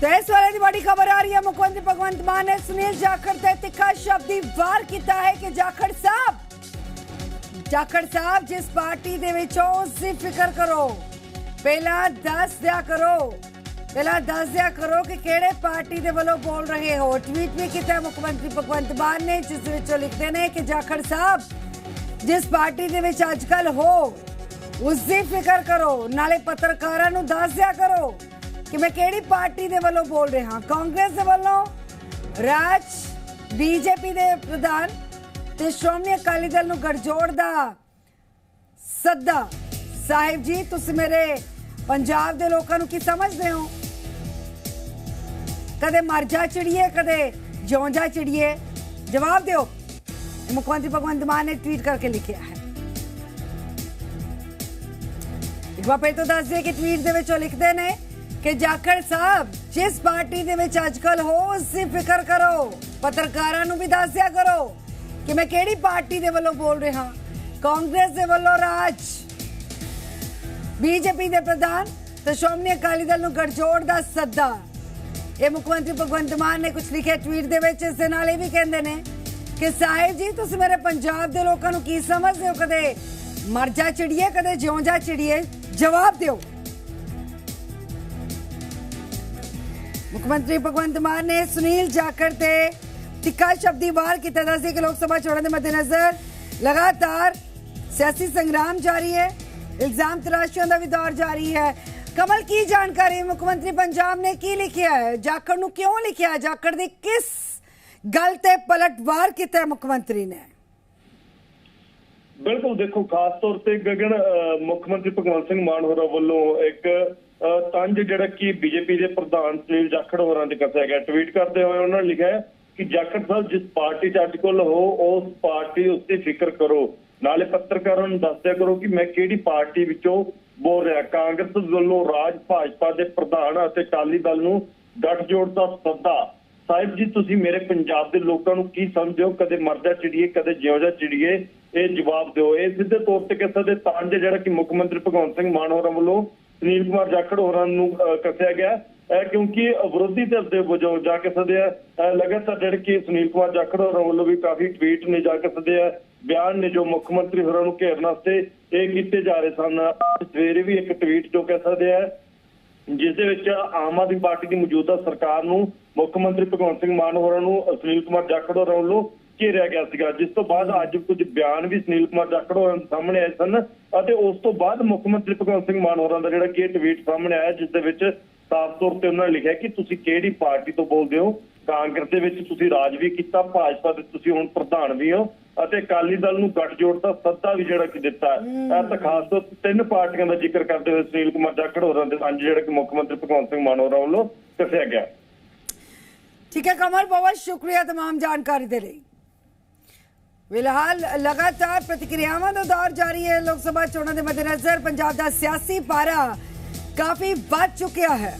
ਤੇ ਇਸ ਵੇਲੇ ਦੀ ਬੜੀ ਖਬਰ ਆ ਰਹੀ ਹੈ ਮੁੱਖ ਮੰਤਰੀ ਭਗਵੰਤ ਮਾਨ ਨੇ ਸੁਨੀਲ ਜਾਖੜ ਤੇ ਤਿੱਖਾ ਸ਼ਬਦੀ ਵਾਰ ਕੀਤਾ ਹੈ ਕਿ ਜਾਖੜ ਸਾਹਿਬ ਜਾਖੜ ਸਾਹਿਬ ਜਿਸ ਪਾਰਟੀ ਦੇ ਵਿੱਚ ਹੋ ਉਸ ਦੀ ਫਿਕਰ ਕਰੋ ਪਹਿਲਾਂ ਦੱਸ ਦਿਆ ਕਰੋ ਪਹਿਲਾਂ ਦੱਸ ਦਿਆ ਕਰੋ ਕਿ ਕਿਹੜੇ ਪਾਰਟੀ ਦੇ ਵੱਲੋਂ ਬੋਲ ਰਹੇ ਹੋ ਟਵੀਟ ਵੀ ਕੀਤਾ ਮੁੱਖ ਮੰਤਰੀ ਭਗਵੰਤ ਮਾਨ ਨੇ ਜਿਸ ਵਿੱਚ ਉਹ ਲਿਖਦੇ ਨੇ ਕਿ ਜਾਖੜ ਸਾਹਿਬ ਜਿਸ ਪਾਰਟੀ ਦੇ ਵਿੱਚ ਅੱਜਕੱਲ ਹੋ ਉਸ ਦੀ ਫਿਕਰ ਕਰੋ ਨਾਲੇ ਪੱਤਰਕਾਰਾਂ ਨੂੰ ਦੱਸ ਦਿਆ ਕਰੋ ਕਿ ਮੈਂ ਕਿਹੜੀ ਪਾਰਟੀ ਦੇ ਵੱਲੋਂ ਬੋਲ ਰਿਹਾ? ਕਾਂਗਰਸ ਦੇ ਵੱਲੋਂ, ਰਾਜ, ਬੀਜੇਪੀ ਦੇ ਪ੍ਰਧਾਨ ਤੇ ਸ਼੍ਰੋਮਣੀ ਅਕਾਲੀ ਦਲ ਨੂੰ ਗੜਜੋੜ ਦਾ ਸੱਦਾ। ਸਾਹਿਬ ਜੀ, ਤੁਸੀਂ ਮੇਰੇ ਪੰਜਾਬ ਦੇ ਲੋਕਾਂ ਨੂੰ ਕੀ ਸਮਝਦੇ ਹੋ? ਕਦੇ ਮਰ ਜਾ ਚਿੜੀਏ, ਕਦੇ ਜਿਉਂ ਜਾ ਚਿੜੀਏ? ਜਵਾਬ ਦਿਓ। ਮੁੱਖ ਮੰਤਰੀ ਭਗਵੰਤ ਮਾਨ ਨੇ ਟਵੀਟ ਕਰਕੇ ਲਿਖਿਆ ਹੈ। ਇੱਕ ਵਾਰ ਫਿਰ ਤੋਂ ਦੱਸ ਦਈਏ ਕਿ ਟਵੀਟ ਦੇ ਵਿੱਚ ਉਹ ਲਿਖਦੇ ਨੇ ਕਿ ਜਾਖੜ ਸਾਹਿਬ, ਜਿਸ ਪਾਰਟੀ ਦੇ ਵਿੱਚ ਅੱਜਕੱਲ ਹੋ ਉਸ ਦੀ ਫਿਕਰ ਕਰੋ। ਪੱਤਰਕਾਰਾਂ ਨੂੰ ਵੀ ਦੱਸ ਕਰੋ ਕਿ ਮੈਂ ਕਿਹੜੀ ਪਾਰਟੀ ਦੇ ਵੱਲੋਂ ਬੋਲ ਰਿਹਾ। ਕਾਂਗਰਸ ਦੇ ਵੱਲੋਂ ਰਾਜ, ਬੀਜੇਪੀ ਦੇ ਪ੍ਰਧਾਨ ਤੇ ਸ਼੍ਰੋਮਣੀ ਅਕਾਲੀ ਦਲ ਨੂੰ ਗਠਜੋੜ ਦਾ ਸੱਦਾ। ਇਹ ਮੁੱਖ ਮੰਤਰੀ ਭਗਵੰਤ ਮਾਨ ਨੇ ਕੁਝ ਲਿਖਿਆ ਟਵੀਟ ਦੇ ਵਿੱਚ, ਇਸ ਦੇ ਨਾਲ ਇਹ ਵੀ ਕਹਿੰਦੇ ਨੇ ਕਿ ਸਾਹਿਬ ਜੀ, ਤੁਸੀਂ ਮੇਰੇ ਪੰਜਾਬ ਦੇ ਲੋਕਾਂ ਨੂੰ ਕੀ ਸਮਝਦੇ ਹੋ? ਕਦੇ ਮਰ ਜਾ ਚਿੜੀਏ, ਕਦੇ ਜਿਉਂ ਜਾ ਚਿੜੀਏ, ਜਵਾਬ ਦਿਓ। ਮੁੱਖ ਮੰਤਰੀ ਭਗਵੰਤ ਮਾਨ ਨੇ ਸੁਨੀਲ ਜਾਖੜ ਤੇ ਤਿੱਖਾ ਸ਼ਬਦੀ ਵਾਰ ਕੀਤਾ। ਦੱਸਦੇ ਕਿ ਲੋਕ ਸਭਾ ਚੋਣਾਂ ਦੇ ਮੱਦੇਨਜ਼ਰ ਲਗਾਤਾਰ ਸਿਆਸੀ ਸੰਗਰਾਮ ਜਾਰੀ ਹੈ। ਇਲਜ਼ਾਮ ਤਰਾਸ਼ੀਆਂ ਦਾ ਵੀ ਦੌਰ ਜਾਰੀ ਹੈ। ਕਮਲ, ਕੀ ਜਾਣਕਾਰੀ? ਮੁੱਖ ਮੰਤਰੀ ਪੰਜਾਬ ਨੇ ਕੀ ਲਿਖਿਆ ਹੈ? ਜਾਖੜ ਨੂੰ ਕਿਉਂ ਲਿਖਿਆ? ਜਾਖੜ ਦੀ ਕਿਸ ਗੱਲ ਤੇ ਪਲਟਵਾਰ ਕੀਤਾ ਮੁੱਖ ਮੰਤਰੀ ਨੇ? ਬਿਲਕੁਲ ਦੇਖੋ, ਖਾਸ ਤੌਰ ਤੇ ਗਗਨ ਮੁੱਖ ਮੰਤਰੀ ਭਗਵੰਤ ਸਿੰਘ ਮਾਨ ਹੋਰਾਂ ਵੱਲੋਂ ਇੱਕ ਤੰਜ ਜਿਹੜਾ ਕਿ ਬੀਜੇਪੀ ਦੇ ਪ੍ਰਧਾਨ ਸੁਨੀਲ ਜਾਖੜ ਹੋਰਾਂ ਤੇ ਕੱਸਿਆ ਗਿਆ। ਟਵੀਟ ਕਰਦੇ ਹੋਏ ਉਹਨਾਂ ਨੇ ਲਿਖਿਆ ਕਿ ਜਾਖੜ ਸਾਹਿਬ ਜਿਸ ਪਾਰਟੀ 'ਚ ਅੱਜ ਹੋ, ਉਸ ਪਾਰਟੀ ਉੱਤੇ ਫਿਕਰ ਕਰੋ। ਨਾਲੇ ਪੱਤਰਕਾਰਾਂ ਨੂੰ ਦੱਸਿਆ ਕਰੋ ਕਿ ਮੈਂ ਕਿਹੜੀ ਪਾਰਟੀ ਵਿੱਚੋਂ ਬੋਲ ਰਿਹਾ। ਕਾਂਗਰਸ ਵੱਲੋਂ ਰਾਜ ਭਾਜਪਾ ਦੇ ਪ੍ਰਧਾਨ ਅਤੇ ਅਕਾਲੀ ਦਲ ਨੂੰ ਗੱਠਜੋੜ ਦਾ ਸੱਦਾ। ਸਾਹਿਬ ਜੀ, ਤੁਸੀਂ ਮੇਰੇ ਪੰਜਾਬ ਦੇ ਲੋਕਾਂ ਨੂੰ ਕੀ ਸਮਝੋ ਕਦੇ ਮਰਦਾ ਚਿੜੀਏ, ਕਦੇ ਜਿਉਂ ਜਾ ਚਿੜੀਏ, ਇਹ ਜਵਾਬ ਦਿਓ। ਇਹ ਸਿੱਧੇ ਤੌਰ ਤੇ ਕਿਸੇ ਦੇ ਤੰਜ ਜਿਹੜਾ ਕਿ ਮੁੱਖ ਮੰਤਰੀ ਭਗਵੰਤ ਸਿੰਘ ਮਾਨ ਹੋਰਾਂ ਵੱਲੋਂ ਸੁਨੀਲ ਕੁਮਾਰ ਜਾਖੜ ਹੋਰਾਂ ਨੂੰ ਅਹ, ਕੱਸਿਆ ਗਿਆ। ਕਿਉਂਕਿ ਵਿਰੋਧੀ ਧਿਰ ਦੇ ਵਜੋਂ ਜਾ ਕੇ ਦੇ ਅਹ, ਲਗਾਤਾਰ ਜਿਹੜੇ ਕਿ ਸੁਨੀਲ ਕੁਮਾਰ ਜਾਖੜ ਹੋਰਾਂ ਵੱਲੋਂ ਵੀ ਕਾਫੀ ਟਵੀਟ ਨੇ ਜਾ ਕਿਸੇ ਦੇ ਬਿਆਨ ਨੇ ਜੋ ਮੁੱਖ ਮੰਤਰੀ ਹੋਰਾਂ ਨੂੰ ਘੇਰਨ ਵਾਸਤੇ ਇਹ ਕੀਤੇ ਜਾ ਰਹੇ ਸਨ। ਸਵੇਰੇ ਵੀ ਇੱਕ ਟਵੀਟ ਜੋ ਕਹਿ ਸਕਦੇ ਆ ਜਿਸ ਦੇ ਵਿੱਚ ਆਮ ਆਦਮੀ ਪਾਰਟੀ ਦੀ ਮੌਜੂਦਾ ਸਰਕਾਰ ਨੂੰ ਮੁੱਖ ਮੰਤਰੀ ਭਗਵੰਤ ਸਿੰਘ ਮਾਨ ਹੋਰਾਂ ਨੂੰ ਸੁਨੀਲ ਕੁਮਾਰ ਜਾਖੜ ਹੋਰਾਂ ਵੱਲੋਂ ਘੇਰਿਆ ਗਿਆ ਸੀਗਾ ਜਿਸ ਤੋਂ ਬਾਅਦ ਅੱਜ ਕੁਝ ਬਿਆਨ ਵੀ ਸੁਨੀਲ ਕੁਮਾਰ ਜਾਖੜ ਹੋਰਾਂ ਦੇ ਸਾਹਮਣੇ ਆਏ ਸਨ ਅਤੇ ਉਸ ਤੋਂ ਬਾਅਦ ਮੁੱਖ ਮੰਤਰੀ ਭਗਵੰਤ ਸਿੰਘ ਮਾਨ ਹੋਰਾਂ ਦਾ ਜਿਹੜਾ ਕਿ ਟਵੀਟ ਸਾਹਮਣੇ ਆਇਆ ਜਿਸ ਦੇ ਵਿੱਚ ਸਾਫ਼ ਤੌਰ ਤੇ ਉਹਨਾਂ ਨੇ ਲਿਖਿਆ ਕਿ ਤੁਸੀਂ ਕਿਹੜੀ ਪਾਰਟੀ ਤੋਂ ਬੋਲਦੇ ਹੋ ਕਾਂਗਰਸ ਦੇ ਵਿੱਚ ਤੁਸੀਂ ਰਾਜ ਵੀ ਕੀਤਾ ਭਾਜਪਾ ਦੇ ਤੁਸੀਂ ਹੁਣ ਪ੍ਰਧਾਨ ਵੀ ਹੋ ਅਤੇ ਅਕਾਲੀ ਦਲ ਨੂੰ ਗੱਠਜੋੜ ਦਾ ਸੱਦਾ ਵੀ ਜਿਹੜਾ ਕਿ ਦਿੱਤਾ ਹੈ ਇਹ ਤਾਂ ਖਾਸ ਤੌਰ ਤੇ ਤਿੰਨ ਪਾਰਟੀਆਂ ਦਾ ਜ਼ਿਕਰ ਕਰਦੇ ਹੋਏ ਸੁਨੀਲ ਕੁਮਾਰ ਜਾਖੜ ਹੋਰਾਂ ਦੇ ਪੰਜ ਜਿਹੜਾ ਕਿ ਮੁੱਖ ਮੰਤਰੀ ਭਗਵੰਤ ਸਿੰਘ ਮਾਨ ਹੋਰਾਂ ਵੱਲੋਂ ਦੱਸਿਆ ਗਿਆ ਠੀਕ ਹੈ ਕਮਲ ਬਹੁਤ ਸ਼ੁਕਰੀਆ तमाम ਜਾਣਕਾਰੀ ਦੇ ਲਈ ਫਿਲਹਾਲ ਲਗਾਤਾਰ ਪ੍ਰਤੀਕਿਰਿਆਵਾਂ ਦਾ ਦੌਰ ਜਾਰੀ ਹੈ। ਲੋਕ ਸਭਾ ਚੋਣਾਂ ਦੇ ਮੱਦੇਨਜ਼ਰ ਪੰਜਾਬ ਦਾ ਸਿਆਸੀ ਪਾਰਾ ਕਾਫੀ ਵੱਧ ਚੁੱਕਿਆ ਹੈ।